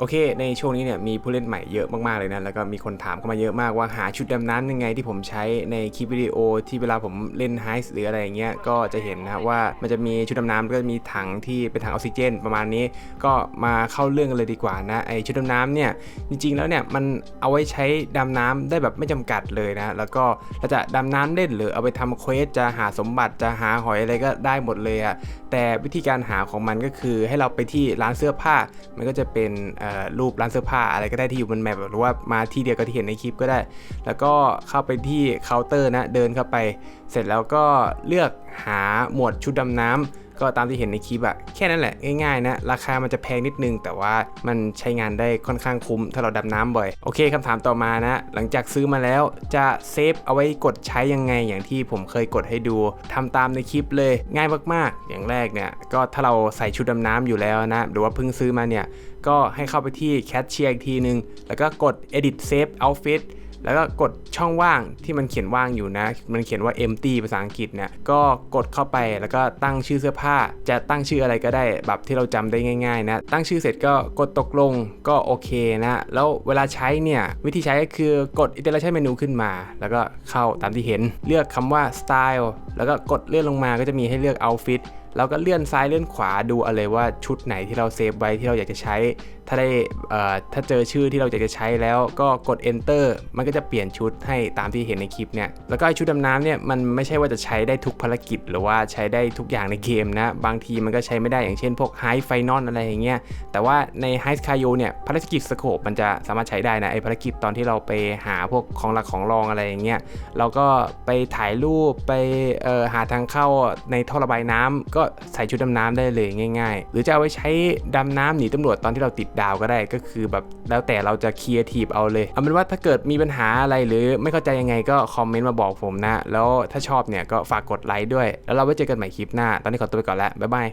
โอเค ในช่วงนี้เนี่ยมีผู้เล่นใหม่เยอะมากๆเลยนะ แล้วก็มีคนถามเข้ามาเยอะมากว่าหาชุดดำน้ำยังไงที่ผมใช้ในคลิปวิดีโอที่เวลาผมเล่นไฮส์หรืออะไรอย่างเงี้ย ก็จะเห็นนะว่ามันจะมีชุดดำน้ำแล้วก็มีถังที่เป็นถังออกซิเจน ประมาณนี้ ก็มาเข้าเรื่องกันเลยดีกว่านะ ไอชุดดำน้ำเนี่ย จริงๆแล้วเนี่ยมันเอาไว้ใช้ดำน้ำได้แบบไม่จำกัดเลยนะ แล้วก็เราจะดำน้ำเล่นหรือเอาไปทำเควสจะหาสมบัติจะหาหอยอะไรก็ได้หมดเลยอะแต่วิธีการหาของมันก็คือให้เราไปที่ร้านเสื้อผ้า มันก็จะเป็นเรูปร้านเสื้อผ้าอะไรก็ได้ที่อยู่บนแมปหรือว่ามาที่เดียวกับที่เห็นในคลิปก็ได้ แล้วก็เข้าไปที่เคาน์เตอร์นะเดินเข้าไป เสร็จแล้วก็เลือกหาหมวดชุดดำน้ำ ก็ตามที่เห็นในคลิปอะแค่นั้นแหละง่ายๆนะ ราคามันจะแพงนิดนึง แต่ว่ามันใช้งานได้ค่อนข้างคุ้ม ถ้าเราดำน้ำบ่อย โอเคคำถามต่อมานะ หลังจากซื้อมาแล้วจะเซฟเอาไว้กดใช้ยังไงอย่างที่ผมเคยกดให้ดูทำตามในคลิปเลยง่ายมากๆ อย่างแรกเนี่ยก็ถ้าเราใส่ชุดดำน้ำอยู่แล้วนะ หรือว่าเพิ่งซื้อมาเนี่ยก็ให้เข้าไปที่แคชเชียร์อีกทีนึง แล้วก็กด edit save outfit แล้วก็กดช่องว่างที่มันเขียนว่างอยู่นะ มันเขียนว่า empty ภาษาอังกฤษเนี่ยก็กดเข้าไปแล้วก็ตั้งชื่อเสื้อผ้า จะตั้งชื่ออะไรก็ได้แบบที่เราจำได้ง่ายๆนะ ตั้งชื่อเสร็จก็กดตกลงก็โอเคนะ แล้วเวลาใช้เนี่ยวิธีใช้ก็คือกด iteration menu ขึ้นมา แล้วก็เข้าตามที่เห็น เลือกคำว่า style แล้วก็กดเลื่อนลงมาก็จะมีให้เลือก outfit เราก็เลื่อนซ้ายเลื่อนขวาดูเอาเลยว่าชุดไหนที่เราเซฟไว้ที่เราอยากจะใช้ ถ้าได้ถ้าเจอชื่อที่เราอยากจะใช้แล้วก็กด enter มันก็จะเปลี่ยนชุดให้ตามที่เห็นในคลิปเนี่ยแล้วก็ไอชุดดำน้ำเนี่ยมันไม่ใช่ว่าจะใช้ได้ทุกภารกิจ หรือว่าใช้ได้ทุกอย่างในเกมนะบางทีมันก็ใช้ไม่ได้อย่างเช่นพวก High Final อะไรอย่างเงี้ยแต่ว่าใน High s k y o เนี่ยภารกิจสโคปมันจะสามารถใช้ได้นะไอภารกิจตอนที่เราไปหาพวกของหลักของรองอะไรอย่างเงี้ยเราก็ไปถ่ายรูปไปหาทางเข้าในท่อระบายน้ำก็ใส่ชุดดำน้ำได้เลยง่าย ๆ หรือจะเอาไว้ใช้ดำน้ำหนีตำรวจตอนที่เราติดดาวก็ได้ก็คือแบบแล้วแต่เราจะครีเอทีฟเอาเลยเอาเป็นว่าถ้าเกิดมีปัญหาอะไรหรือไม่เข้าใจยังไงก็คอมเมนต์มาบอกผมนะ แล้วถ้าชอบเนี่ยก็ฝากกดไลค์ด้วย แล้วเราไว้เจอกันใหม่คลิปหน้า ตอนนี้ขอตัวไปก่อนแล้วบ๊ายบาย